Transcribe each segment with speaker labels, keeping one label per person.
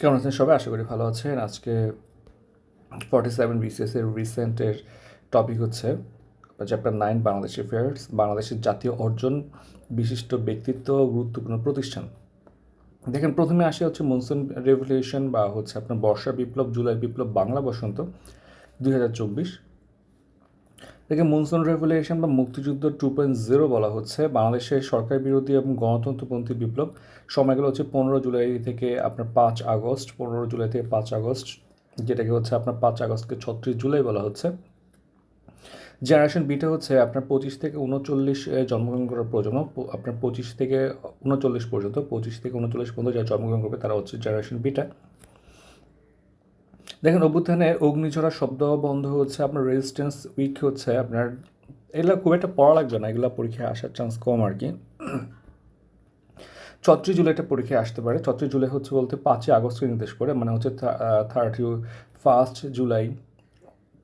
Speaker 1: কেমন আছেন সবাই? আশা করি ভালো আছেন। আজকে ফর্টি সেভেন বিসিএসের রিসেন্টের টপিক হচ্ছে চ্যাপ্টার নাইন বাংলাদেশ অ্যাফেয়ার্স বাংলাদেশের জাতীয় অর্জন বিশিষ্ট ব্যক্তিত্ব গুরুত্বপূর্ণ প্রতিষ্ঠান। দেখেন, প্রথমে আসে হচ্ছে মনসুন রেভলিউশন বা হচ্ছে আপনার বর্ষা বিপ্লব, জুলাই বিপ্লব, বাংলা বসন্ত, দুই হাজার চব্বিশ। এটাকে মনসুন রেভলিউশন বা মুক্তিযুদ্ধ টু পয়েন্ট জিরো বলা হচ্ছে। বাংলাদেশের সরকার বিরোধী এবং গণতন্ত্রপন্থী বিপ্লব। সময়গুলো হচ্ছে পনেরো জুলাই থেকে আপনার পাঁচ আগস্ট, পনেরো জুলাই থেকে পাঁচ আগস্ট, যেটাকে হচ্ছে আপনার পাঁচ আগস্টকে ছত্রিশ জুলাই বলা হচ্ছে। জেনারেশন বিটা হচ্ছে আপনার পঁচিশ থেকে উনচল্লিশ জন্মগ্রহণ করার প্রজন্ম। আপনার পঁচিশ থেকে উনচল্লিশ পর্যন্ত, পঁচিশ থেকে উনচল্লিশ পর্যন্ত যারা জন্মগ্রহণ করবে তারা হচ্ছে জেনারেশন বিটা দেখেন অভ্যুত্থানে অগ্নিঝরা শব্দ বন্ধ হচ্ছে, আপনার রেজিস্ট্যান্স উইক হচ্ছে, আপনার এগুলো খুব একটা পড়া লাগবে না, এগুলো পরীক্ষায় আসার চান্স কম আর কি। ছত্রিশ একটা পরীক্ষায় আসতে পারে। ছত্রিশ জুলাই হচ্ছে বলতে পাঁচই আগস্টকে নির্দেশ করে মানে হচ্ছে থার্টি ফার্স্ট জুলাই,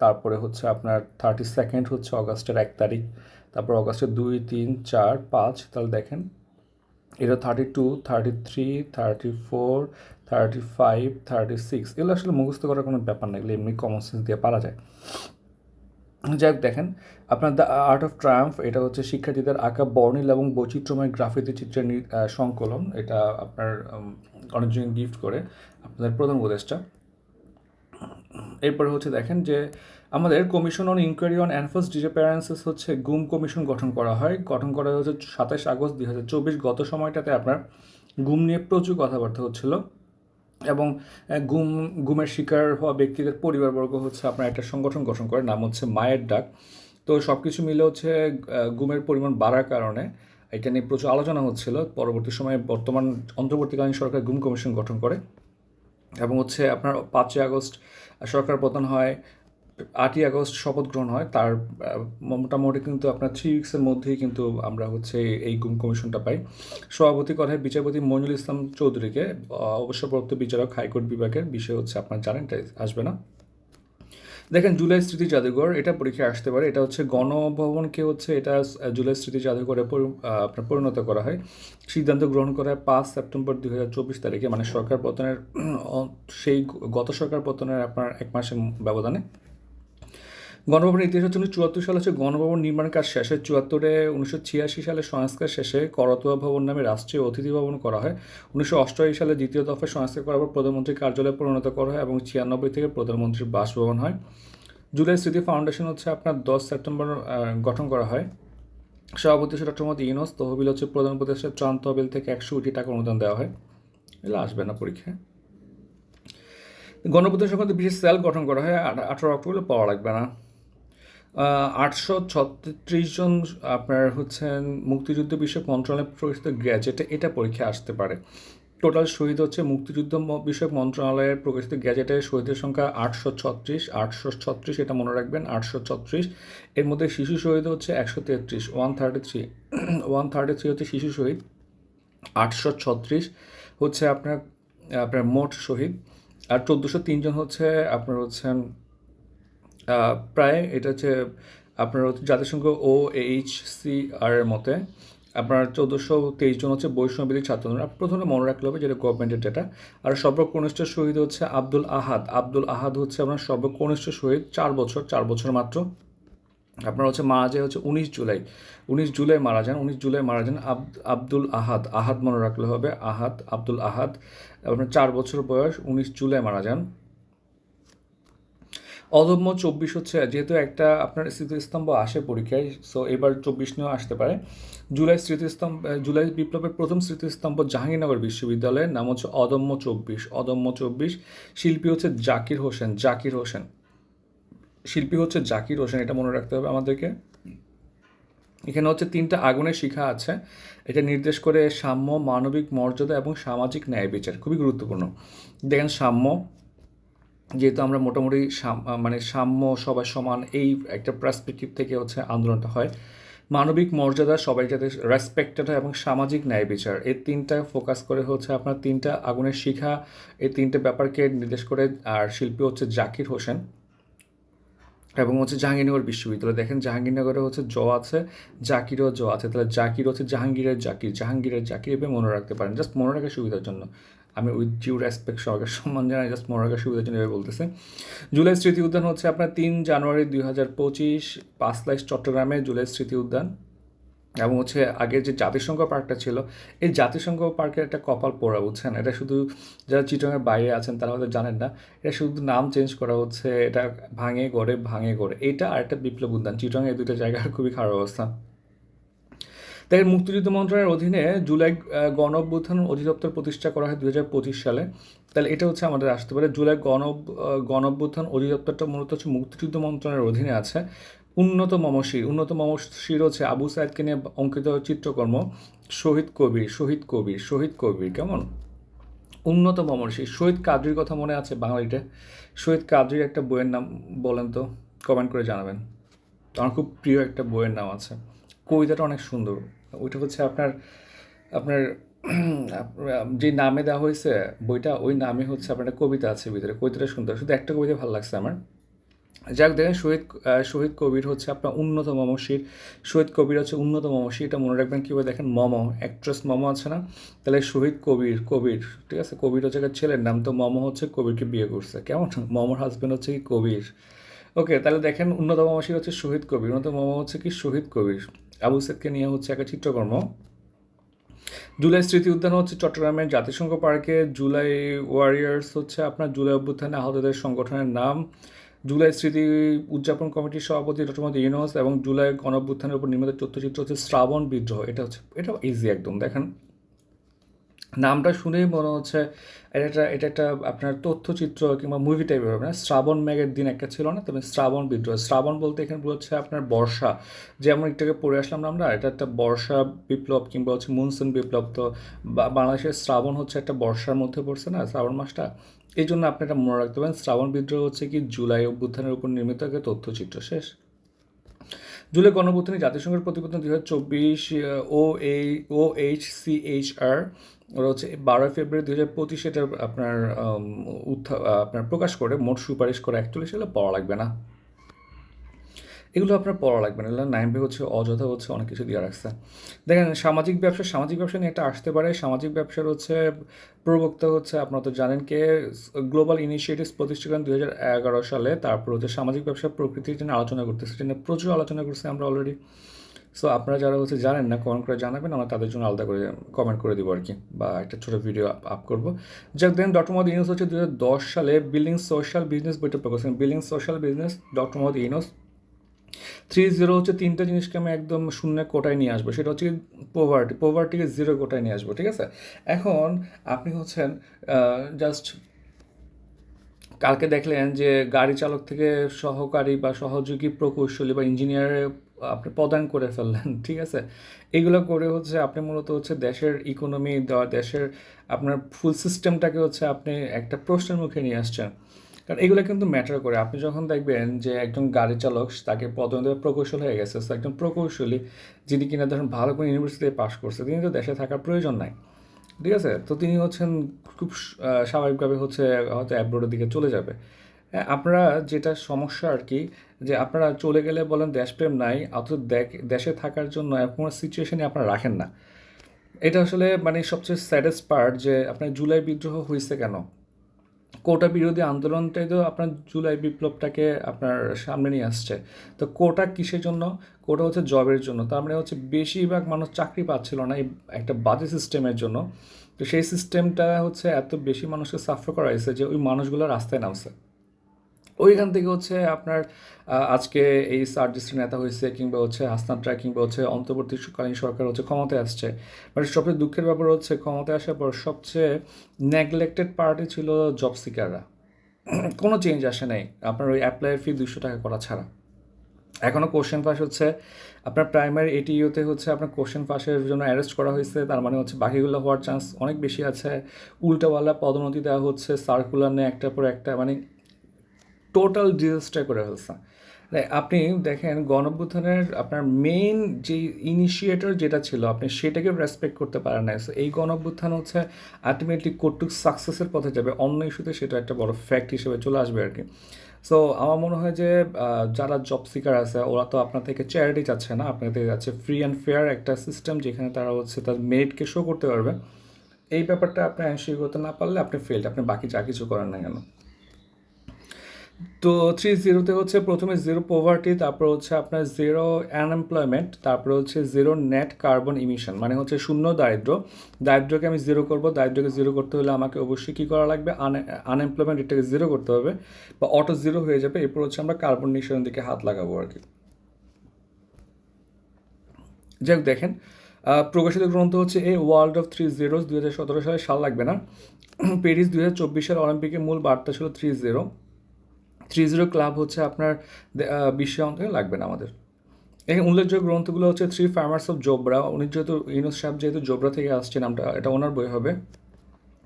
Speaker 1: তারপরে হচ্ছে আপনার থার্টি সেকেন্ড হচ্ছে অগাস্টের এক তারিখ, তারপর অগাস্টের দুই, তিন, চার, পাঁচ, তাহলে দেখেন, এটা thirty two thirty three thirty four thirty five thirty six এগুলো আসলে মুখস্থ করার কোনো ব্যাপার না, এগুলো এমনি কমন সেন্স দিয়ে পারা যায়। যাই হোক, দেখেন, আপনার দ্য আর্ট অফ ট্রায়াম্ফ, এটা হচ্ছে শিক্ষার্থীদের আঁকা বর্ণিল এবং বৈচিত্র্যময় গ্রাফিতি চিত্রের সংকলন, এটা আপনার অনেকজন গিফট করে, আপনাদের প্রধান উপদেশটা এরপরে হচ্ছে দেখেন যে, আমাদের commission on inquiry on enforced disappearances হচ্ছে গুম কমিশন গঠন করা হয়। গঠন করা হয়েছে সাতাশ আগস্ট দুই হাজার চব্বিশ গত সময়টাতে আপনার গুম নিয়ে প্রচুর কথাবার্তা হচ্ছিল। এবং গুম, গুমের শিকার হওয়া ব্যক্তিদের পরিবারবর্গ হচ্ছে আপনার একটা সংগঠন গঠন করে, নাম হচ্ছে মায়ের ডাক। তো সব কিছু মিলে হচ্ছে গুমের পরিমাণ বাড়ার কারণে এটা নিয়ে প্রচুর আলোচনা হচ্ছিল। পরবর্তী সময়ে বর্তমান অন্তর্বর্তীকালীন সরকার গুম কমিশন গঠন করে এবং হচ্ছে আপনার পাঁচই আগস্ট সরকার প্রধান হয় আটই আগস্ট শপথ গ্রহণ হয়। তার মোটামুটি কিন্তু আপনার থ্রি উইক্সের মধ্যেই কিন্তু আমরা হচ্ছে এই গুম কমিশনটা পাই। সভাপতি করা হয় বিচারপতি মইনুল ইসলাম চৌধুরীকে অবসরপ্রাপ্ত বিচারক হাইকোর্ট বিভাগের বিষয় হচ্ছে আপনার জানেন এটা আসবে না। দেখেন, জুলাই স্মৃতি জাদুঘর, এটা পরীক্ষায় আসতে পারে। এটা হচ্ছে গণভবনকে হচ্ছে এটা জুলাই স্মৃতি জাদুঘরে আপনার পরিণত করা হয়। সিদ্ধান্ত গ্রহণ করা হয় পাঁচ সেপ্টেম্বর দুই হাজার চব্বিশ তারিখে। মানে সরকার পতনের সেই গত সরকার পতনের আপনার এক মাসের ব্যবধানে। গণভবনের ইতিহাস হচ্ছে উনিশশো চুয়াত্তর সালে হচ্ছে গণভবন নির্মাণ কাজ শেষে চুয়াত্তরে উনিশশো ছিয়াশি সালে সংস্কার শেষে করতোয়া ভবন নামে রাষ্ট্রীয় অতিথি ভবন করা হয়। উনিশশো অষ্টআশি সালে দ্বিতীয় দফায় সংস্কার করার পর প্রধানমন্ত্রীর কার্যালয়ে পরিণত করা হয় এবং ছিয়ানব্বই থেকে প্রধানমন্ত্রীর বাসভবন হয়। জুলাই স্মৃতি ফাউন্ডেশন হচ্ছে আপনার দশ সেপ্টেম্বর গঠন করা হয়। সভাপতি হচ্ছে ডক্টর মোহাম্মদ ইউনুস। তহবিল হচ্ছে প্রধান উপদেষ্টার ত্রাণ তহবিল থেকে একশো কোটি টাকা অনুদান দেওয়া হয়। এগুলো আসবে না পরীক্ষায়। গণপ্রজাতন্ত্র সংক্রান্ত বিশেষ সেল গঠন করা হয়। আঠারো অক্টোবরে পাওয়া লাগবে না। আটশো ছত্রিশ জন আপনার হচ্ছেন মুক্তিযুদ্ধ বিষয়ক মন্ত্রণালয় প্রকাশিত গ্যাজেটে এটা পরীক্ষা আসতে পারে। টোটাল শহীদ হচ্ছে মুক্তিযুদ্ধ বিষয়ক মন্ত্রণালয়ের প্রকাশিত গ্যাজেটে শহীদের সংখ্যা আটশো ছত্রিশ আটশো ছত্রিশ এটা মনে রাখবেন, আটশো ছত্রিশ। এর মধ্যে শিশু শহীদ হচ্ছে একশো তেত্রিশ, one thirty three, one thirty three হচ্ছে শিশু শহীদ, আটশো ছত্রিশ হচ্ছে আপনার আপনার মোট শহীদ, আর চোদ্দোশো তিনজন হচ্ছে আপনার হচ্ছেন প্রায় এটা হচ্ছে আপনার জাতিসংঘ ও এইচ সি আর এর মতে আপনার চোদ্দোশো তেইশ জন হচ্ছে বৈষ্ণবী ছাত্র আন্দোলন। প্রথমে মনে রাখলে হবে যেটা গভর্নমেন্টের ডেটা আর সর্বকনিষ্ঠ শহীদ হচ্ছে আব্দুল আহাদ। আব্দুল আহাদ হচ্ছে আপনার সর্বকনিষ্ঠ শহীদ চার বছর চার বছর মাত্র। আপনার হচ্ছে মারা যায় হচ্ছে উনিশ জুলাই। উনিশ জুলাই মারা যান, উনিশ জুলাই মারা যান আব- আব্দুল আহাদ। আহাদ মনে রাখলে হবে আহাদ, আব্দুল আহাদ। আপনার চার বছর বয়স, উনিশ জুলাই মারা যান। অদম্য চব্বিশ হচ্ছে যেহেতু একটা আপনার স্মৃতিস্তম্ভ আসে পরীক্ষায় সো এবার চব্বিশ নিয়েও আসতে পারে। জুলাই স্মৃতিস্তম্ভ জুলাই বিপ্লবের প্রথম স্মৃতিস্তম্ভ জাহাঙ্গীরনগর বিশ্ববিদ্যালয়ের নাম হচ্ছে অদম্য চব্বিশ। অদম্য চব্বিশ শিল্পী হচ্ছে জাকির হোসেন জাকির হোসেন। শিল্পী হচ্ছে জাকির হোসেন, এটা মনে রাখতে হবে আমাদেরকে। এখানে হচ্ছে তিনটা আগুনের শিখা আছে। এটা নির্দেশ করে সাম্য, মানবিক মর্যাদা এবং সামাজিক ন্যায় বিচার, খুবই গুরুত্বপূর্ণ। দেখেন সাম্য যেহেতু আমরা মোটামুটি মানে সাম্য সবাই সমান, এই একটা পার্সপেক্টিভ থেকে হচ্ছে আন্দোলনটা হয়। মানবিক মর্যাদা সবাই যাতে রেসপেক্টেড হয় এবং সামাজিক ন্যায় বিচার, এই তিনটা ফোকাস করে হচ্ছে আপনার তিনটা আগুনের শিখা, এই তিনটে ব্যাপারকে নির্দেশ করে আর শিল্পী হচ্ছে জাকির হোসেন এবং হচ্ছে জাহাঙ্গীরনগর বিশ্ববিদ্যালয়। দেখেন জাহাঙ্গীরনগরে হচ্ছে জ আছে, জাকিরও জ আছে। তাহলে জাকির হচ্ছে জাহাঙ্গীরের জাকির জাহাঙ্গীরের জাকির এভাবে মনে রাখতে পারেন জাস্ট মনে রাখার সুবিধার জন্য। আমি উইথ জিউ রেসপেক্ট সহকারে সম্মান জানাই জাস্ট রাখার সুবিধার জন্য এভাবে বলতেছে। জুলাই স্মৃতি উদ্যান হচ্ছে আপনার তিন জানুয়ারি দুই হাজার পঁচিশ পাঁচ লাইশ চট্টগ্রামে জুলাই স্মৃতি উদ্যান। এবং হচ্ছে আগে যে জাতিসংঘ পার্কটা ছিল, এই জাতিসংঘ পার্কের একটা কপাল পোড়া, বুঝছেন? এটা শুধু যারা চিটংয়ের বাইরে আছেন, তারা হয়তো জানেন না। এটা শুধু নাম চেঞ্জ করা হচ্ছে, এটা ভাঙে গড়ে ভাঙে গড়ে। এটা আর একটা বিপ্লব উদ্যান চিটং এই দুটো জায়গার খুবই খারাপ অবস্থা। তাই মুক্তিযুদ্ধ মন্ত্রণালয়ের অধীনে জুলাই গণ অভ্যুত্থান অধিদপ্তর প্রতিষ্ঠা করা হয় দু হাজার পঁচিশ সালে। তাহলে এটা হচ্ছে আমাদের আসতে পারে। জুলাই গণ গণ অভ্যুত্থান অধিদপ্তরটা মূলত হচ্ছে মুক্তিযুদ্ধ মন্ত্রণালয়ের অধীনে আছে। উন্নত মমশির উন্নত মমশির হচ্ছে আবু সাইদকে নিয়ে অঙ্কিত চিত্রকর্ম, শহীদ কবির শহীদ কবির শহীদ কবির, কেমন? উন্নত মমর্ষি শহীদ কাদরির কথা মনে আছে বাঙালিতে? শহীদ কাদরির একটা বইয়ের নাম বলেন তো কমেন্ট করে জানাবেন। আমার খুব প্রিয় একটা বইয়ের নাম আছে। কবিতাটা অনেক সুন্দর। ওইটা হচ্ছে আপনার আপনার যে নামে দেওয়া হয়েছে বইটা, ওই নামে হচ্ছে আপনার একটা কবিতা আছে ভিতরে, কবিতাটা সুন্দর। শুধু একটা কবিতা ভালো লাগছে আমার। যাক, দেখেন শহীদ শহীদ কবির হচ্ছে আপনার উন্নত মমশির। শহীদ কবির হচ্ছে উন্নত মমশি এটা মনে রাখবেন কীভাবে দেখেন, মম অ্যাক্ট্রেস মম আছে না? তাহলে শহীদ কবির কবির, ঠিক আছে? কবির হচ্ছে একটা ছেলের নাম, তো মম হচ্ছে কবিরকে বিয়ে করছে। কেমন? মমর হাজব্যান্ড হচ্ছে কি কবির? ওকে তাহলে দেখেন উন্নত মমশির হচ্ছে শহীদ কবির উন্নত মম হচ্ছে কি শহীদ কবির? আবু সেদকে নিয়ে হচ্ছে একটা চিত্রকর্ম। জুলাই স্মৃতি উদ্যান হচ্ছে চট্টগ্রামের জাতিসংঘ পার্কে। জুলাই ওয়ারিয়ার্স হচ্ছে আপনার জুলাই অভ্যুত্থানে আহতদের সংগঠনের নাম। জুলাই স্মৃতি উদযাপন কমিটির সভাপতি ডক্টর মোহাম্মদ এবং জুলাই গণ গণঅভ্যুত্থানের উপর নির্মিত তথ্যচিত্র হচ্ছে শ্রাবণ বিদ্রোহ। এটা হচ্ছে, এটা ইজি একদম, দেখেন। নামটা শুনেই মনে হচ্ছে এটা একটা এটা একটা আপনার তথ্যচিত্র কিংবা মুভি টাইপের হবে না? শ্রাবণ ম্যাগের দিন একটা ছিল না? তবে শ্রাবণ বিদ্রোহ। শ্রাবণ বলতে এখানে বলছে আপনার বর্ষা। যেমন একটাকে পড়ে আসলাম না আমরা, এটা একটা বর্ষা বিপ্লব কিংবা হচ্ছে মনসুন বিপ্লব। তো বাংলাদেশের শ্রাবণ হচ্ছে একটা বর্ষার মধ্যে পড়ছে না শ্রাবণ মাসটা? এই জন্য আপনি এটা মনে রাখতে পারেন, শ্রাবণ বিদ্রোহ হচ্ছে কি? জুলাই অভ্যুত্থানের উপর নির্মিত একটা তথ্যচিত্র। শেষ। জুলাই গণঅভ্যুত্থানে জাতিসংঘের প্রতিবেদন দু হাজার চব্বিশ ও O H C H R ওরা হচ্ছে বারোই ফেব্রুয়ারি দু হাজার পঁচিশে এটা আপনার উত্থা আপনার প্রকাশ করে, মোট সুপারিশ করে একচল্লিশ সেগুলো পাওয়া লাগবে না। এগুলো আপনার পড়া লাগবে না। এগুলো নাইমবে হচ্ছে, অযথা হচ্ছে অনেক কিছু দিয়ে রাখছে। দেখেন, সামাজিক ব্যবসা সামাজিক ব্যবসা নিয়ে একটা আসতে পারে। সামাজিক ব্যবসার হচ্ছে প্রবক্তা হচ্ছে, আপনারা তো জানেন কে গ্লোবাল ইনিশিয়েটিভস প্রতিষ্ঠা করেন দুই হাজার এগারো সালে তারপর হচ্ছে সামাজিক ব্যবসা প্রকৃতির জন্য আলোচনা করতেছে, সেটা প্রচুর আলোচনা করছি আমরা অলরেডি সো আপনারা যারা হচ্ছে জানেন না কমেন্ট করে জানাবেন, আমরা তাদের জন্য আলাদা করে কমেন্ট করে দিব আর কি বা একটা ছোটো ভিডিও আপ করব। যাক দেন ডক্টর মোহাম্মদ ইউনুস হচ্ছে দু হাজার দশ সালে বিল্ডিং সোশ্যাল বিজনেস বইটা প্রকাশ করেন building social business doctor Muhammad Yunus three zero হচ্ছে তিনটা জিনিসকে আমি একদম শূন্য কোটায় নিয়ে আসব। সেটা হচ্ছে পোভার্টি পোভার্টিকে জিরো কোটায় নিয়ে আসব, ঠিক আছে? এখন আপনি হচ্ছেন জাস্ট কালকে দেখলেন যে গাড়ি চালক থেকে সহকারী বা সহযোগী প্রকৌশলী বা ইঞ্জিনিয়ারে আপনি প্রদান করে ফেললেন, ঠিক আছে? এগুলো করে হচ্ছে আপনি মূলত হচ্ছে দেশের ইকোনমি দেশের আপনার ফুল সিস্টেমটাকে হচ্ছে আপনি একটা প্রশ্নের মুখে নিয়ে আসছেন। কারণ এগুলো কিন্তু ম্যাটার করে। আপনি যখন দেখবেন যে একজন গাড়ি চালক তাকে পদোন্নতি প্রকৌশল হয়ে গেছে। তো একজন প্রকৌশলী যিনি কিনা ধরুন ভালো কোনো ইউনিভার্সিটিতে পাশ করছে, তিনি তো দেশে থাকার প্রয়োজন নাই। ঠিক আছে? তো তিনি হচ্ছেন খুব স্বাভাবিকভাবে হচ্ছে হয়তো অ্যাব্রোডের দিকে চলে যাবে। হ্যাঁ আপনারা যেটা সমস্যা আর কি, যে আপনারা চলে গেলে বলেন দেশপ্রেম নাই, অথচ দেশে থাকার জন্য কোনো সিচুয়েশনে আপনারা রাখেন না। এটা আসলে মানে সবচেয়ে স্যাডেস্ট পার্ট যে আপনার জুলাই বিদ্রোহ হয়েছে কেন? কোটা বিরোধী আন্দোলনটাই তো আপনার জুলাই বিপ্লবটাকে আপনার সামনে নিয়ে আসছে। তো কোটা কিসের জন্য? কোটা হচ্ছে জবের জন্য। তার মানে হচ্ছে বেশিরভাগ মানুষ চাকরি পাচ্ছিল না এই একটা বাজে সিস্টেমের জন্য। তো সেই সিস্টেমটা হচ্ছে এত বেশি মানুষকে সাফার করা হয়েছে যে ওই মানুষগুলো রাস্তায় নামছে। ওইখান থেকে হচ্ছে আপনার আজকে এই সার্জিস্টের নেতা হয়েছে কিংবা হচ্ছে হাসনাত্রা কিংবা হচ্ছে অন্তর্বর্তীকালীন সরকার হচ্ছে ক্ষমতায় আসছে। মানে সবচেয়ে দুঃখের ব্যাপার হচ্ছে ক্ষমতায় আসার পর সবচেয়ে নেগলেক্টেড পার্টি ছিল জব সিকাররা কোনো চেঞ্জ আসে নাই। আপনার ওই অ্যাপ্লাইয়ের ফি দুশো টাকা করা ছাড়া। এখনও কোশ্চেন পাস হচ্ছে। আপনার প্রাইমারি এটিইউতে হচ্ছে আপনার কোশ্চেন পাসের জন্য অ্যারেস্ট করা হয়েছে। তার মানে হচ্ছে বাকিগুলো হওয়ার চান্স অনেক বেশি আছে। উল্টাওয়ালা পদোন্নতি দেওয়া হচ্ছে। সার্কুলার নিয়ে একটার পর একটা মানে টোটাল ডিজাস্টার করে ফেলছে। আপনি দেখেন, গণঅভ্যুত্থানের আপনার মেইন যে ইনিশিয়েটর যেটা ছিল, আপনি সেটাকে রেসপেক্ট করতে পারেন না এই গণঅভ্যুত্থান হচ্ছে আলটিমেটলি কটুক সাকসেসের পথে যাবে। অন্য ইস্যুতে সেটা একটা বড় ফ্যাক্ট হিসেবে চলে আসবে আর কি। সো আমার মনে হয় যে যারা জব সিকার আছে, ওরা তো আপনার থেকে চ্যারিটি চাচ্ছে না। আপনার থেকে যাচ্ছে ফ্রি অ্যান্ড ফেয়ার একটা সিস্টেম যেখানে তারা হচ্ছে তার মেরিটকে শো করতে পারবে। এই ব্যাপারটা আপনি অ্যানসিওর করতে না পারলে আপনি ফেল্ড আপনি বাকি যা কিছু করেন না কেন? তো থ্রি জিরোতে হচ্ছে প্রথমে জিরো পোভার্টি তারপর হচ্ছে আপনার জিরো আনএমপ্লয়মেন্ট তারপর হচ্ছে জিরো নেট কার্বন ইমিশন মানে হচ্ছে শূন্য দারিদ্র দারিদ্রকে আমি জিরো করব দারিদ্রকে জিরো করতে হলে আমাকে অবশ্যই কী করা লাগবে? আনএমপ্লয়মেন্ট এটাকে জিরো করতে হবে বা অটো জিরো হয়ে যাবে, এরপর হচ্ছে আমরা কার্বন নিঃসরণের দিকে হাত লাগাবো আর কি। যাই হোক, দেখেন প্রকাশিত গ্রন্থ হচ্ছে a world of three zeros দুই হাজার সতেরো সালে সাল লাগবে না। প্যারিস দুই হাজার চব্বিশ সাল অলিম্পিকের মূল বার্তা ছিল three zero three zero club হচ্ছে আপনার দে- আহ, বিশ্ব অন্তরে লাগবে না আমাদের। এখানে উল্লেখযোগ্য গ্রন্থগুলো হচ্ছে থ্রি ফার্মার্স অফ জোবরা উনি যেহেতু ইউনুস সাহেব যেহেতু জোবরা থেকে আসছে নামটা এটা ওনার বই হবে।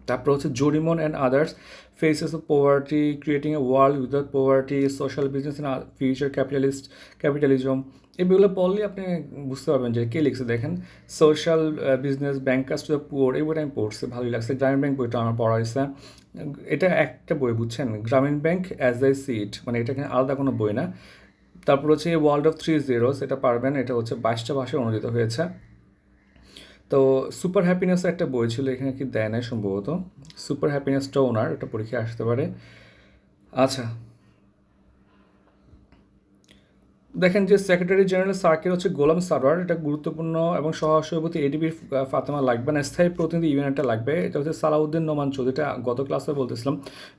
Speaker 1: তারপর হচ্ছে Jorimon and others faces of poverty creating a world without poverty social business in future capitalist capitalism এই বইগুলো পড়লে আপনি বুঝতে পারবেন যে কে লিখছে দেখেন। Social business bankers to the poor এই বইটা আমি পড়ছি ভালোই লাগছে। গ্রামীণ ব্যাংক বইটা আমার পড়া হয়েছে। এটা একটা বই, বুঝছেন? Grameen bank as I see it মানে এটা এখানে আলাদা কোনো বই না। তারপর হচ্ছে ওয়ার্ল্ড অফ থ্রি জিরোস এটা পারবেন, এটা হচ্ছে বাইশটা ভাষায় অনুদিত হয়েছে। তো সুপার হ্যাপিনেস একটা বই ছিল, এখানে কি দেয় নাই সম্ভবত। সুপার হ্যাপিনেসটা ওনার এটা পরীক্ষায় আসতে পারে। আচ্ছা দেখেন যে সেক্রেটারি জেনারেল সার্কেল হচ্ছে গোলাম সারোয়ার, এটা গুরুত্বপূর্ণ এবং সহসভাপতি এডিবির ফাতেমা লাগবে না, স্থায়ী প্রতিনিধি ইউনিটটা লাগবে। এটা হচ্ছে সালাউদ্দিন নোমান চৌধুরী, এটা গত ক্লাসে বলতেছিলাম।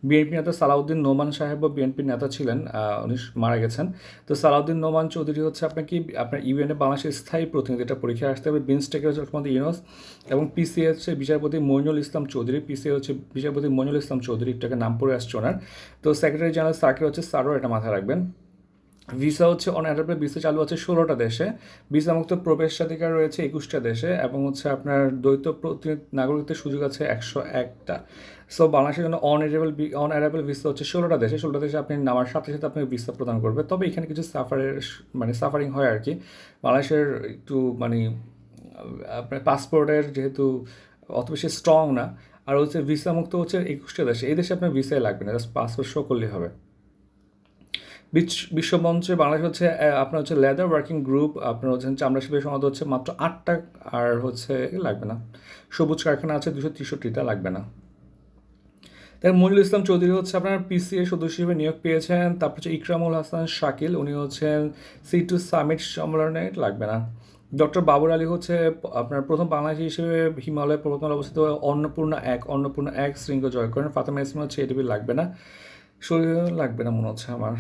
Speaker 1: বিএনপি নেতা সালাউদ্দিন নোমান সাহেব বিএনপির নেতা ছিলেন উনি মারা গেছেন। তো সালাউদ্দিন নোমান চৌধুরী হচ্ছে আপনার কি, আপনার ইউএনএ বাংলাদেশের স্থায়ী প্রতিনিধি, এটা পরীক্ষায় আসতে হবে। বিনস্টেকের হচ্ছে মুখ্যমন্ত্রী ইউনুস এবং পিসিএ হচ্ছে বিচারপতি মইনুল ইসলাম চৌধুরী। পিসিএ হচ্ছে বিচারপতি মইনুল ইসলাম চৌধুরী, এটাকে নাম পড়ে আসছে ওনার। তো সেক্রেটারি জেনারেল সার্কেল হচ্ছে সারোয়ার, এটা মাথায় রাখবেন। ভিসা হচ্ছে অন অ্যাডাপ্টেড ভিসা চালু আছে ষোলোটা দেশে। ভিসা মুক্ত প্রবেশাধিকার রয়েছে একুশটা দেশে এবং হচ্ছে আপনার দ্বৈত নাগরিকত্বের সুযোগ আছে একশো একটা। সো বাংলাদেশের জন্য অন এডেবল অন অ্যাডাবল ভিসা হচ্ছে ষোলোটা দেশে। ষোলোটা দেশে আপনি নামার সাথে সাথে আপনি ভিসা প্রদান করবে। তবে এখানে কিছু সাফারের মানে সাফারিং হয় আর কি বাংলাদেশের একটু মানে আপনার পাসপোর্টের যেহেতু অত বেশি স্ট্রং না, আর হচ্ছে ভিসা মুক্ত হচ্ছে একুশটা দেশে। এই দেশে আপনার ভিসাই লাগবে না জাস্ট পাসপোর্ট শো করলেই হবে। বিশ্বমঞ্চে বাংলাদেশ হচ্ছে আপনার হচ্ছে লেদার ওয়ার্কিং গ্রুপ আপনার হচ্ছে চামড়া শিল্পের সমাজ হচ্ছে মাত্র আটটা, আর হচ্ছে লাগবে না। সবুজ কারখানা আছে দুশো তেষট্টিটা, লাগবে না। তাই মনিরুল ইসলাম চৌধুরী হচ্ছে আপনার পিসিএ সদস্য হিসেবে নিয়োগ পেয়েছেন। তারপর হচ্ছে ইকরামুল হাসান শাকিল, উনি হচ্ছেন সি টু সামিট সম্মেলনে, লাগবে না। ডক্টর বাবর আলী হচ্ছে আপনার প্রথম বাংলাদেশি হিসেবে হিমালয় পর্বতমালা অবস্থিত অন্নপূর্ণা এক অন্নপূর্ণা এক শৃঙ্গ জয় করেন। ফাতেমা ইসলাম হচ্ছে এটিপি লাগবে না। শরীর লাগবে না মনে হচ্ছে আমার।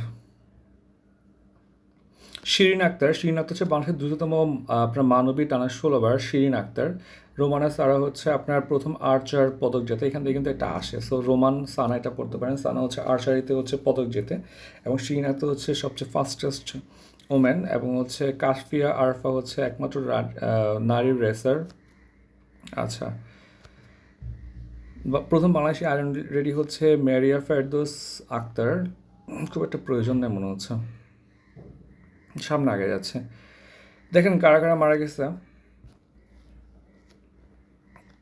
Speaker 1: শিরিন আক্তার। শিরিন আক্তার হচ্ছে বাংলাদেশের দ্রুততম আপনার মানবী টানা ষোলোবার শিরিন আক্তার। রোমানা সারা হচ্ছে আপনার প্রথম আর্চার পদক জেতে। এখান থেকে কিন্তু এটা আসে। সো রোমান সানা এটা পড়তে পারেন। সানা হচ্ছে আর্চারিতে হচ্ছে পদক জেতে এবং শিরিন আক্তার হচ্ছে সবচেয়ে ফাস্টেস্ট ওমেন এবং হচ্ছে কাশফিয়া আরফা হচ্ছে একমাত্র রা- আহ, নারী রেসার আচ্ছা। প্রথম বাংলাদেশি আয়রন রেডি হচ্ছে মেরিয়া ফেরদোস আক্তার। খুব একটা প্রয়োজন নেই মনে হচ্ছে। সামনে আগে যাচ্ছে। দেখেন কারা কারা মারা গেছে।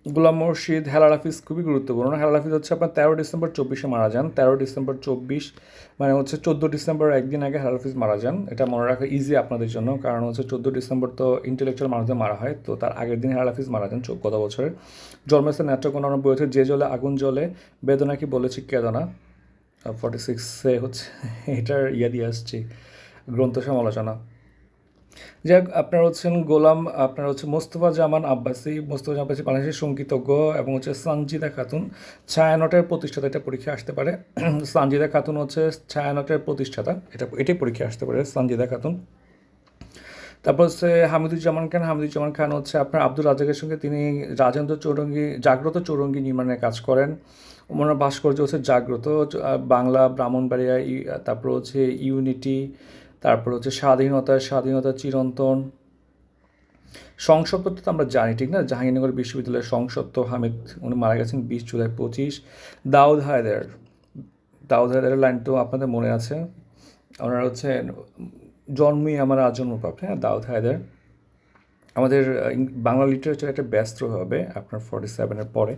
Speaker 1: গোলাম মুর্শিদ, হেলাল হাফিজ খুবই গুরুত্বপূর্ণ। হেলাল হাফিজ হচ্ছে আপনার তেরো ডিসেম্বর চব্বিশে মারা যান। তেরো ডিসেম্বর চব্বিশ মানে হচ্ছে চোদ্দ ডিসেম্বর একদিন আগে হেলাল হাফিজ মারা যান। এটা মনে রাখা ইজি আপনাদের জন্য, কারণ হচ্ছে চোদ্দ ডিসেম্বর তো ইন্টেলেকচুয়াল মানুষদের মারা হয়, তো তার আগের দিন হেলাল হাফিজ মারা যান গত বছরের। জন্মেছে নেত্রকোনা বই হচ্ছে যে জলে আগুন জলে বেদনা কি বলেছি কেদনা ফর্টি সিক্সে হচ্ছে, এটার ইয়ে দিয়ে আসছি। গ্রন্থ সমালোচনা। যাই হোক আপনার হচ্ছেন গোলাম, আপনার হচ্ছে মোস্তফা জামান আব্বাসি। মোস্তফা জামান আব্বাসি বাংলাদেশের সঙ্গীতজ্ঞ এবং হচ্ছে সানজিদা খাতুন। ছায়ানটের প্রতিষ্ঠাতা, এটা পরীক্ষা আসতে পারে। সানজিদা খাতুন হচ্ছে ছায়ানটের প্রতিষ্ঠাতা, এটা, এটাই পরীক্ষা আসতে পারে, সানজিদা খাতুন। তারপর হচ্ছে হামিদুজ্জামান খান। হামিদুজ্জামান খান হচ্ছে আপনার আব্দুল রাজাকের সঙ্গে তিনি রাজেন্দ্র চৌরঙ্গি, জাগ্রত চৌরঙ্গি নির্মাণের কাজ করেন। ওনার ভাস্কর্য হচ্ছে জাগ্রত বাংলা, ব্রাহ্মণবাড়িয়া তারপর হচ্ছে ইউনিটি তারপর হচ্ছে স্বাধীনতা স্বাধীনতা চিরন্তন। সংসপ্ত তো আমরা জানি, ঠিক না? জাহাঙ্গীরনগর বিশ্ববিদ্যালয়ের সংসদ তো হামিদ, উনি মারা গেছেন বিশ জুলাই পঁচিশ। দাউদ হায়দার, দাউদ হায়দারের লাইন তো আপনাদের মনে আছে। ওনার হচ্ছে জন্মই আমার আজন্ম হ্যাঁ? দাউদ হায়দার। আমাদের বাংলা লিটারেচার একটা ব্যস্ত হবে আপনার ফর্টি সেভেনের পরে।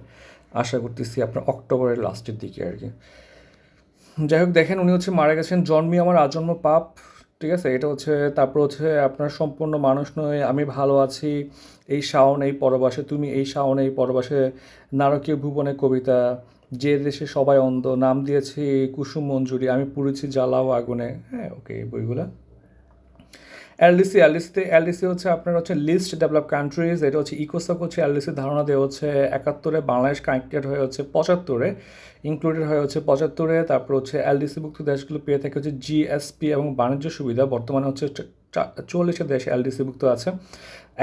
Speaker 1: আশা করতেছি আপনার অক্টোবরের লাস্টের দিকে আর কি। যাই হোক, দেখেন উনি হচ্ছে মারা গেছেন, জন্মই আমার আজন্ম পাপ। ঠিক আছে? এটা হচ্ছে, তারপর হচ্ছে আপনার সম্পূর্ণ মানুষ নয়, আমি ভালো আছি, এই শাওন, এই পরবাসে, তুমি এই শাওন, এই পরবাসে, নারকীয় ভুবনে কবিতা, যে দেশে সবাই অন্ধ, নাম দিয়েছি কুসুম মঞ্জুরি, আমি পুড়েছি জ্বালাও আগুনে। হ্যাঁ ওকে বইগুলো। এলডিসি, এলডিসিতে, এলডিসি হচ্ছে আপনার হচ্ছে লিস্ট ডেভেলপ কান্ট্রিজ এটা হচ্ছে ইকোসক হচ্ছে এলডিসি ধারণা দেওয়া হচ্ছে একাত্তরে, বাংলাদেশ কানেক্টেড হয়ে হচ্ছে পঁচাত্তরে ইনক্লুডেড হয়ে হচ্ছে পঁচাত্তরে, তারপর হচ্ছে এলডিসিভুক্ত দেশগুলো পেয়ে থাকে হচ্ছে জিএসপি এবং বাণিজ্য সুবিধা, বর্তমানে হচ্ছে চল্লিশটা দেশ এলডিসিভুক্ত আছে।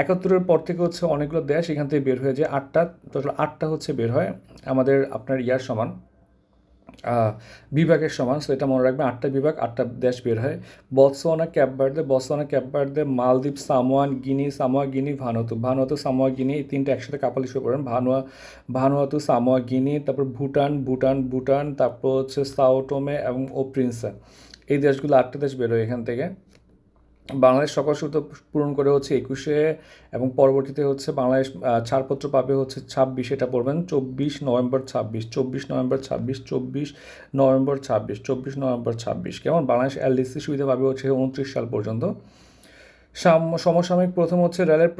Speaker 1: একাত্তরের পর থেকে হচ্ছে অনেকগুলো দেশ এখান থেকে বের হয়ে যায় আটটা, টোটাল আটটা হচ্ছে বের হয়, আমাদের আপনার ইয়ার সমান। বিভাগের সমান সো এটা মনে রাখবেন আটটা বিভাগ, আটটা দেশ বের হয়। Botswana Cape Verde Botswana Cape Verde মালদ্বীপ Samoan Guinea, Samoa, Guinea, Vanuatu. Vanuatu, Samoa, Guinea, এই তিনটা একসাথে কাপাল শুরু করেন। ভানুয়া, ভানুয়াতু, সামোয়া, গিনি, তারপর ভুটান ভুটান ভুটান, তারপর হচ্ছে সাউটোমে এবং ও প্রিন্সা। এই দেশগুলো আটটা দেশ বেরোয় এখান থেকে। বাংলাদেশ সকল শর্ত পূরণ করে হচ্ছে একুশে এবং পরবর্তীতে হচ্ছে বাংলাদেশ ছাড়পত্র পাবে হচ্ছে ছাব্বিশ, এটা পড়বেন, চব্বিশ নভেম্বর ছাব্বিশ, চব্বিশ নভেম্বর ছাব্বিশ, চব্বিশ নভেম্বর ছাব্বিশ, চব্বিশ নভেম্বর ছাব্বিশ। কেমন? বাংলাদেশ এলডিসি সুবিধা পাবে হচ্ছে উনত্রিশ সাল পর্যন্ত। সমসাময়িক প্রথম হচ্ছে রেলের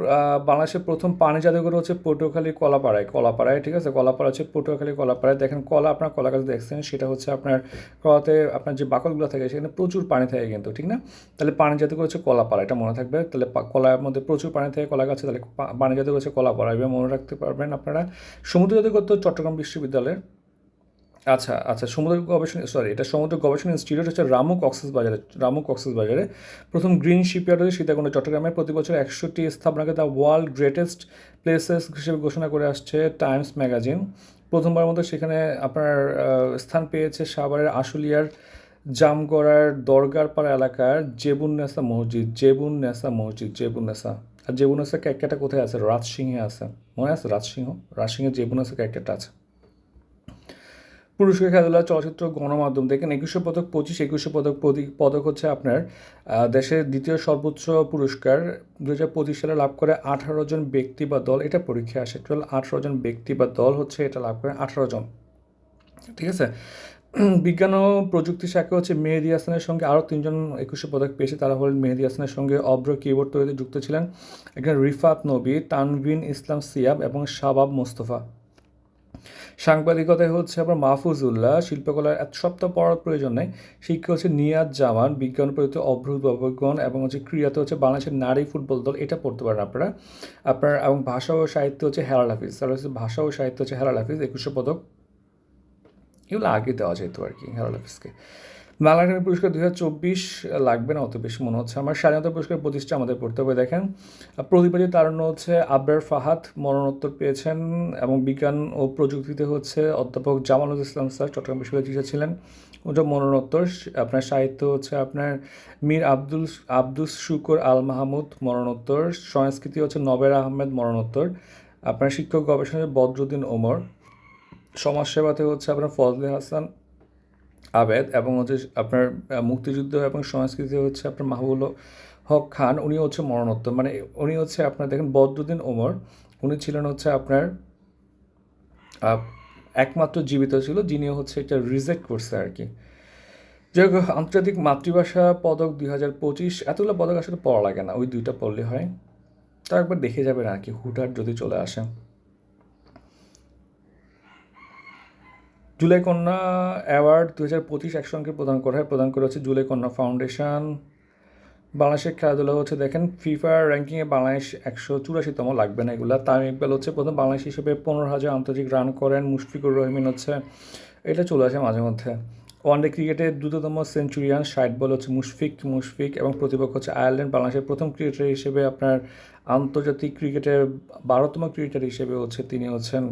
Speaker 1: বাংলাদেশের প্রথম পানি জাদুঘর হচ্ছে পটুয়াখালী কলাপাড়ায় কলাপাড়ায়, ঠিক আছে? কলাপাড়া হচ্ছে পটুয়াখালী কলাপাড়ায়। দেখেন, কলা, আপনার কলা গাছ দেখছেন, সেটা হচ্ছে আপনার কলাতে আপনার যে বাকলগুলো থাকে, সেখানে প্রচুর পানি থাকে কিন্তু, ঠিক না? তাহলে পানি জাদুঘর হচ্ছে কলাপাড়া, এটা মনে থাকবে। তাহলে কলার মধ্যে প্রচুর পানি থাকে, কলা গাছে, তাহলে পানি জাদুঘর হচ্ছে কলাপাড়া। এবার মনে রাখতে পারবেন আপনারা। সমুদ্র জাদুঘর তো চট্টগ্রাম বিশ্ববিদ্যালয়ের। আচ্ছা আচ্ছা সমুদ্র গবেষণা সরি এটা সমুদ্র গবেষণা ইনস্টিটিউট হচ্ছে রামু বাজারে রামু বাজারে। প্রথম গ্রিন শিপইয়ার্ড হচ্ছে সীতাকুণ্ড, চট্টগ্রামে প্রতি বছর একশোটি স্থাপনাকে দ্য ওয়ার্ল্ড গ্রেটেস্ট প্লেসেস হিসেবে ঘোষণা করে আসছে টাইমস ম্যাগাজিন। প্রথমবার মতো সেখানে আপনার স্থান পেয়েছে সাভারের আশুলিয়ার জামগড়ার দরগারপাড়া এলাকার জেবুন্নেসা মসজিদ জেবুন্নেসা মসজিদ জেবুন্নেসা আর জেবুন্নেসা ক্যাকেটা কোথায় আছে? রাজসিংহে আছে। মনে আছে? রাজসিংহ? রাজসিংহে জেবুন্নেসা ক্যাকেটা আছে। পুরস্কার খেলাধুলা, চলচ্চিত্র, গণমাধ্যম। দেখেন, একুশে পদক পঁচিশ, একুশে পদক পদক হচ্ছে আপনার দেশের দ্বিতীয় সর্বোচ্চ পুরস্কার। দু হাজার পঁচিশ সালে লাভ করে আঠারো জন ব্যক্তি বা দল, এটা পরীক্ষা আসে। টোটাল আঠারো জন ব্যক্তি বা দল হচ্ছে এটা লাভ করে আঠারো জন। ঠিক আছে? বিজ্ঞান ও প্রযুক্তি শাখা হচ্ছে মেহেদি হাসানের সঙ্গে আরও তিনজন একুশে পদক পেয়েছে। তারা হলেন মেহেদি হাসানের সঙ্গে অব্র কিবোর্ড তৈরিতে যুক্ত ছিলেন। এখানে রিফাত নবী, তানভিন ইসলাম সিয়াব এবং শাবাব মোস্তফা। সাংবাদিকতায় হচ্ছে আবার মাহফুজুল্লাহ, শিল্পকলার এত সপ্তাহ পড়ার প্রয়োজন নেই। শিক্ষা হচ্ছে নিয়াজ জামান, বিজ্ঞান প্রযুক্তি অবজ্ঞান এবং হচ্ছে ক্রীড়াতে হচ্ছে বাংলাদেশের নারী ফুটবল দল, এটা পড়তে পারেন আপনারা। আপনার এবং ভাষা ও সাহিত্য হচ্ছে হেলাল হাফিজ। তাহলে হচ্ছে ভাষা ও সাহিত্য হচ্ছে হেলাল হাফিজ, একুশে পদক। এগুলো আগে দেওয়া যেত আর কি, হেলাল হাফিজকে। বাংলা একাডেমি পুরস্কার দু হাজার চব্বিশ লাগবে না, অত বেশি মনে হচ্ছে আমার স্বাধীনতা পুরস্কার প্রতিষ্ঠা আমাদের পড়তে হবে, দেখেন। প্রতিবাদী তারণ্য হচ্ছে আবরার ফাহাদ, মরণোত্তর পেয়েছেন এবং বিজ্ঞান ও প্রযুক্তিতে হচ্ছে অধ্যাপক জামালুল ইসলাম স্যার, চট্টগ্রাম বিশ্ববিদ্যালয় ছিলেন। ওটা মরণোত্তর, আপনার সাহিত্য হচ্ছে আপনার মীর আব্দুল, আব্দুস শুকর আল মাহমুদ, মরণোত্তর। সংস্কৃতি হচ্ছে নবের আহমেদ, মরণোত্তর। আপনার শিক্ষক গবেষণা বদরুদ্দিন ওমর। সমাজসেবাতে হচ্ছে আপনার ফজলে হাসান আবেদ এবং হচ্ছে আপনার মুক্তিযুদ্ধ এবং সংস্কৃতি হচ্ছে আপনার মাহবুল হক খান। উনি হচ্ছে মরণোত্তর মানে উনি হচ্ছে আপনার দেখেন বদরুদ্দিন ওমর, উনি ছিলেন হচ্ছে আপনার একমাত্র জীবিত ছিল যিনি হচ্ছে এটা রিজেক্ট করছে আর কি। যাই হোক, আন্তর্জাতিক মাতৃভাষা পদক দুই হাজার পঁচিশ, এতগুলো পদক আসলে পড়া লাগে না, ওই দুইটা পড়লে হয়। তা একবার দেখে যাবেন আর কি, হুটহাট যদি চলে আসে জুলাই কন্যা অ্যাওয়ার্ড দু হাজার পঁচিশ একসঙ্গে প্রদান করা হয়। প্রদান করা হচ্ছে জুলাই কন্যা ফাউন্ডেশন। বাংলাদেশের খেলাধুলা হচ্ছে, দেখেন ফিফার র্যাঙ্কিংয়ে বাংলাদেশ একশো চুরাশিতম লাগবে না এগুলো। তামিম ইকবাল হচ্ছে প্রথম বাংলাদেশ হিসেবে পনেরো হাজার আন্তর্জাতিক রান করেন। মুশফিকুর রহমিন হচ্ছে, এটা চলে আসে মাঝে মধ্যে। ওয়ানডে ক্রিকেটে দ্রুততম সেঞ্চুরিয়ান ষাট বল হচ্ছে মুশফিক মুশফিক এবং প্রতিপক্ষ হচ্ছে আয়ারল্যান্ড। বাংলাদেশের প্রথম ক্রিকেটার হিসেবে আপনার আন্তর্জাতিক ক্রিকেটের বারোতম ক্রিকেটার হিসেবে হচ্ছে তিনি হচ্ছেন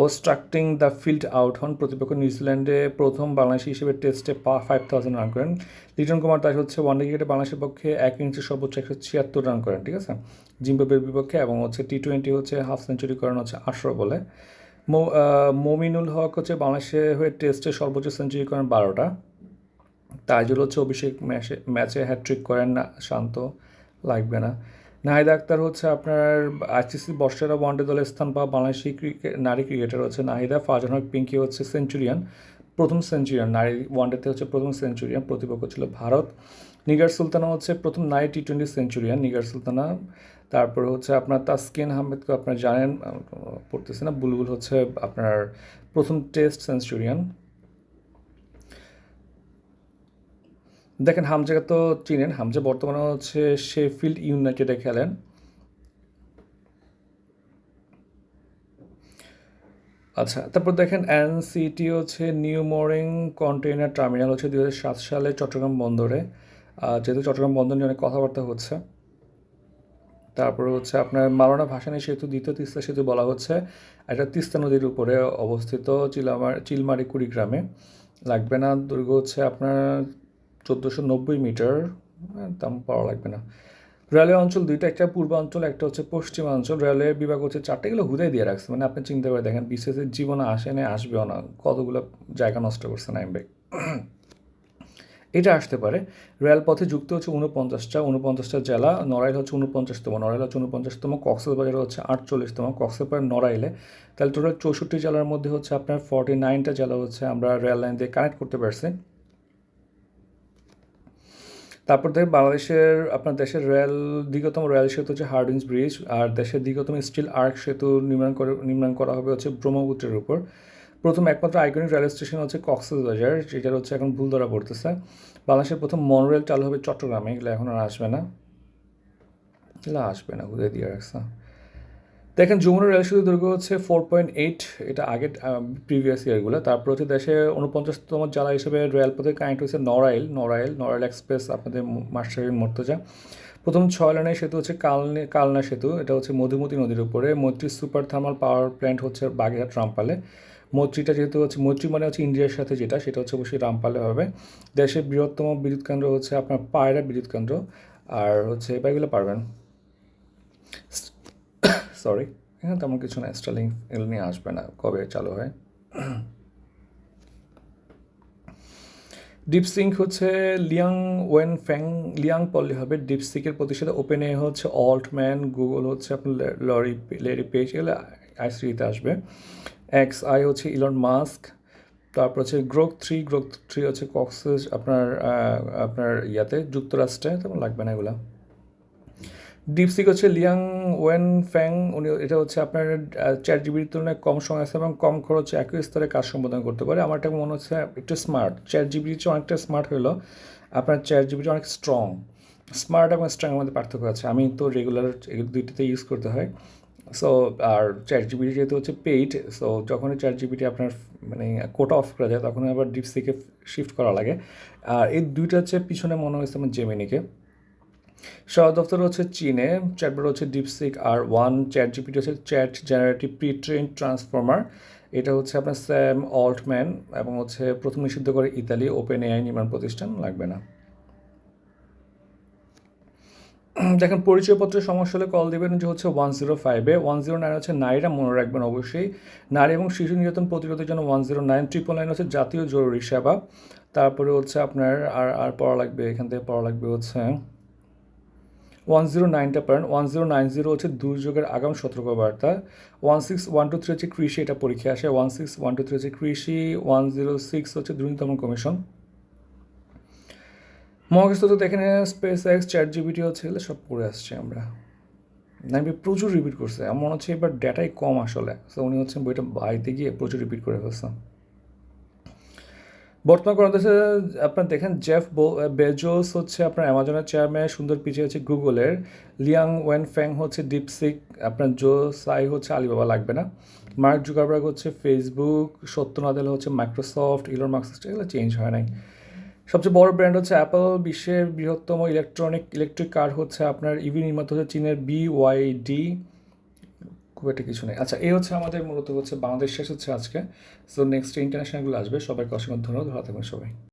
Speaker 1: অবস্ট্রাক্টিং দ্য ফিল্ড আউট হন প্রতিপক্ষ নিউজিল্যান্ডে প্রথম বাংলাদেশি হিসেবে টেস্টে ফাইভ থাউজেন্ড রান করেন। লিটন কুমার দাস হচ্ছে ওয়ানডে ক্রিকেটে বাংলাদেশের পক্ষে এক ইঞ্চি সর্বোচ্চ একশো ছিয়াত্তর রান করেন, ঠিক আছে? জিম্বাবের বিপক্ষে এবং হচ্ছে টি টোয়েন্টি হচ্ছে হাফ সেঞ্চুরি করেন হচ্ছে আঠেরো বলে। মমিনুল হক হচ্ছে বাংলাদেশে হয়ে টেস্টে সর্বোচ্চ সেঞ্চুরি করেন বারোটা। তাইজুল হচ্ছে অভিষেক ম্যাচে ম্যাচে হ্যাট্রিক করেন না, শান্ত লাগবে না। নাহিদ আক্তার হচ্ছে আপনার আইসিসি বর্ষেরা ওয়ানডে দলের স্থান পাওয়া বাংলাদেশি ক্রিকেট নারী ক্রিকেটার হচ্ছে নাহিদা, ফারজান হক, পিঙ্কি হচ্ছে সেঞ্চুরিয়ান, প্রথম সেঞ্চুরিয়ান, নারী ওয়ানডেতে হচ্ছে প্রথম সেঞ্চুরিয়ান, প্রতিপক্ষ ছিল ভারত। নিগার সুলতানা হচ্ছে প্রথম নাই T twenty centurion, Nigar Sultana. তারপরে হচ্ছে আপনার তাসকিন আহমেদকে আপনার জানেন পড়তেছে না, বুলবুল হচ্ছে আপনার প্রথম টেস্ট সেঞ্চুরিয়ান। দেখেন হামজাকে তো চিনেন, হামজা বর্তমানে হচ্ছে শেফিল্ড ইউনাইটেডে খেলেন। আচ্ছা তারপর দেখেন এনসিটি হচ্ছে নিউ মোরিং কন্টেইনার টার্মিনাল হচ্ছে দু সালে চট্টগ্রাম বন্দরে। যেহেতু চট্টগ্রাম বন্দর নিয়ে অনেক কথাবার্তা হচ্ছে। তারপরে হচ্ছে আপনার মাওলানা ভাসানী সেতু, দ্বিতীয় তিস্তা সেতু বলা হচ্ছে। এটা তিস্তা নদীর উপরে অবস্থিত, চিলামার চিলমারি কুড়িগ্রামে লাগবে না, দুর্গ হচ্ছে আপনার চোদ্দোশো নব্বই মিটার আহ, তেমন পড়া লাগবে না। রেলওয়ে অঞ্চল দুইটা একটা পূর্বাঞ্চল একটা হচ্ছে পশ্চিমাঞ্চল রেলওয়ে বিভাগ হচ্ছে চারটে গুলো হুদাই দিয়ে রাখছে। মানে আপনি চিন্তা করে দেখেন বিশেষের জীবনে আসে না আসবেও না। কতগুলো জায়গা নষ্ট করছে না এমবে এটা আসতে পারে। রেলপথে যুক্ত হচ্ছে উনপঞ্চাশটা উনপঞ্চাশটা জেলা নড়াইল হচ্ছে উনপঞ্চাশতম নড়াইল হচ্ছে উনপঞ্চাশতম কক্সবাজার হচ্ছে আটচল্লিশতম কক্সবাজার নড়াইলে। তাহলে টোটাল চৌষট্টি জেলার মধ্যে হচ্ছে আপনার ফর্টি নাইনটা জেলা হচ্ছে আমরা রেল লাইন দিয়ে কানেক্ট করতে পারছি। তারপর দেখেন বাংলাদেশের, আপনার দেশের রেল, দীর্ঘতম রেল সেতু হচ্ছে হার্ডিংস ব্রিজ আর দেশের দীর্ঘতম স্টিল আর্ক সেতু নির্মাণ করে, নির্মাণ করা হবে হচ্ছে ব্রহ্মপুত্রের উপর। প্রথম একমাত্র আইকনিক রেল স্টেশন হচ্ছে কক্সবাজার যেটা হচ্ছে এখন ভুল ধরা পড়তেছে। বাংলাদেশের প্রথম মনোরেল চালু হবে চট্টগ্রামে, এগুলো এখন আর আসবে না। এগুলো আসবে না ঘুরে দিয়ে রাখছে। দেখেন, যমুনা রেল সেতু দৈর্ঘ্য হচ্ছে ফোর পয়েন্ট এইট এটা আগের প্রিভিয়াস ইয়ারগুলো তারপর হচ্ছে দেশে উনপঞ্চাশতম জেলা হিসেবে রেলপথে কানেক্ট হয়েছে নড়াইল নড়াইল নড়াইল এক্সপ্রেস আপনাদের মাস্টারিন মর্তজা। প্রথম ছয় লাইনের সেতু হচ্ছে কালনে, কালনা সেতু, এটা হচ্ছে মধুমতি নদীর উপরে। মৈত্রী সুপার থার্মাল পাওয়ার প্ল্যান্ট হচ্ছে বাগেরহাট রামপালে। মৈত্রীটা যেহেতু হচ্ছে, মৈত্রী মানে হচ্ছে ইন্ডিয়ার সাথে যেটা, সেটা হচ্ছে অবশ্যই রামপালে হবে। দেশের বৃহত্তম বিদ্যুৎ কেন্দ্র হচ্ছে আপনার পায়রা বিদ্যুৎ কেন্দ্র। আর হচ্ছে এগুলো পারবেন। সরি এখানে তেমন কিছু না স্টার্লিং এগুলো নিয়ে আসবে না, কবে চালু হয়। ডিপসিঙ্ক হচ্ছে লিয়াং ওয়েন ফ্যাং লিয়াং পল্লি হবে ডিপসিকের ওপেন এ হচ্ছে অল্টম্যান গুগল হচ্ছে আপনার লরি লেরি পেজ এগুলো আইসিতে আসবে। এক্স আই হচ্ছে ইলন মাস্ক তারপর হচ্ছে গ্রোক থ্রি গ্রোক থ্রি হচ্ছে কক্সেস আপনার আপনার ইয়াতে, যুক্তরাষ্ট্রে, তেমন লাগবে না এগুলো। ডিপসিক হচ্ছে লিয়াং ওয়েন ফ্যাং উনি এটা হচ্ছে আপনার চ্যাট জিবির তুলনায় কম সময় আছে এবং কম খরচে একই স্তরে কাজ সম্পাদন করতে পারে। আমার এটা মনে হচ্ছে একটু স্মার্ট চ্যাট জিবির চেয়ে অনেকটা স্মার্ট হলো আপনার চ্যাট জিবিটা অনেক স্ট্রং স্মার্ট এবং স্ট্রং মধ্যে পার্থক্য আছে। আমি তো রেগুলার দুইটাতে ইউজ করতে হয়। সো আর চ্যাট জিবিটি যেহেতু হচ্ছে পেইড সো যখনই চ্যাট জিবিটি আপনার মানে কোটা অফ করা যায় তখন আবার ডিপসিকে শিফট করা লাগে। আর এই দুইটা হচ্ছে পিছনে মনে হয়েছে আমার জেমিনিকে সদর দপ্তর হচ্ছে চীনে চ্যাটবট হচ্ছে DeepSeek R one chat GPT হচ্ছে chat generative pre train transformer এটা হচ্ছে আপনার স্যাম অল্টম্যান এবং হচ্ছে প্রথম নিষিদ্ধ করে ইতালি ওপেন এআই নির্মাণ প্রতিষ্ঠান, লাগবে না। দেখেন, পরিচয়পত্রের সমস্যা হলে কল দেবেন যে হচ্ছে ওয়ান জিরো ফাইভে ওয়ান জিরো নাইন হচ্ছে নারীরা মনে রাখবেন অবশ্যই। নারী এবং শিশু নির্যাতন প্রতিরোধের জন্য one zero nine triple nine হচ্ছে জাতীয় জরুরি সেবা। তারপরে হচ্ছে আপনার আর আর পড়া লাগবে, এখান থেকে পড়া লাগবে হচ্ছে ওয়ান জিরো নাইনটা পারেন ওয়ান জিরো নাইন জিরো হচ্ছে দুর্যোগের আগাম সতর্কবার্তা। One six one two three হচ্ছে কৃষি, এটা পরীক্ষা আসে। One six one two three হচ্ছে কৃষি ওয়ান জিরো সিক্স হচ্ছে দুর্নীতম কমিশন। মহাকাশ তো দেখেন স্পেস এক্স চ্যাট জিবিটি হচ্ছে সব পড়ে আসছে আমরা। নাইবি প্রচুর রিপিট করছে। আমার মনে হচ্ছে এবার ডেটাই কম আসলে। তো উনি হচ্ছেন বইটা বাড়িতে গিয়ে প্রচুর রিপিট করে ফেলছে বর্তমান বাংলাদেশে আপনার দেখেন জেফ বেজোস হচ্ছে আপনার অ্যামাজনের চেয়ারম্যান সুন্দর পিছিয়ে হচ্ছে গুগলের। লিয়াং ওয়েন ফ্যাং হচ্ছে ডিপসিক, আপনার জো সাই হচ্ছে আলিবাবা, লাগবে না। মার্ক জুকারবার্গ হচ্ছে ফেসবুক, সত্য নাদেল হচ্ছে মাইক্রোসফট, ইলন মার্কস এগুলো চেঞ্জ হয় নাই। সবচেয়ে বড় ব্র্যান্ড হচ্ছে অ্যাপল বিশ্বের বৃহত্তম ইলেকট্রনিক ইলেকট্রিক কার হচ্ছে আপনার ইভি নির্মাতা হচ্ছে চীনের বিওয়াইডি খুব একটা কিছু নেই। আচ্ছা এই হচ্ছে আমাদের মূলত হচ্ছে বাংলাদেশ শেষ হচ্ছে আজকে। সো নেক্সট ইন্টারন্যাশনালগুলো আসবে। সবাইকে অসংখ্য ধন্যবাদ। ভালো থাকবেন সবাই।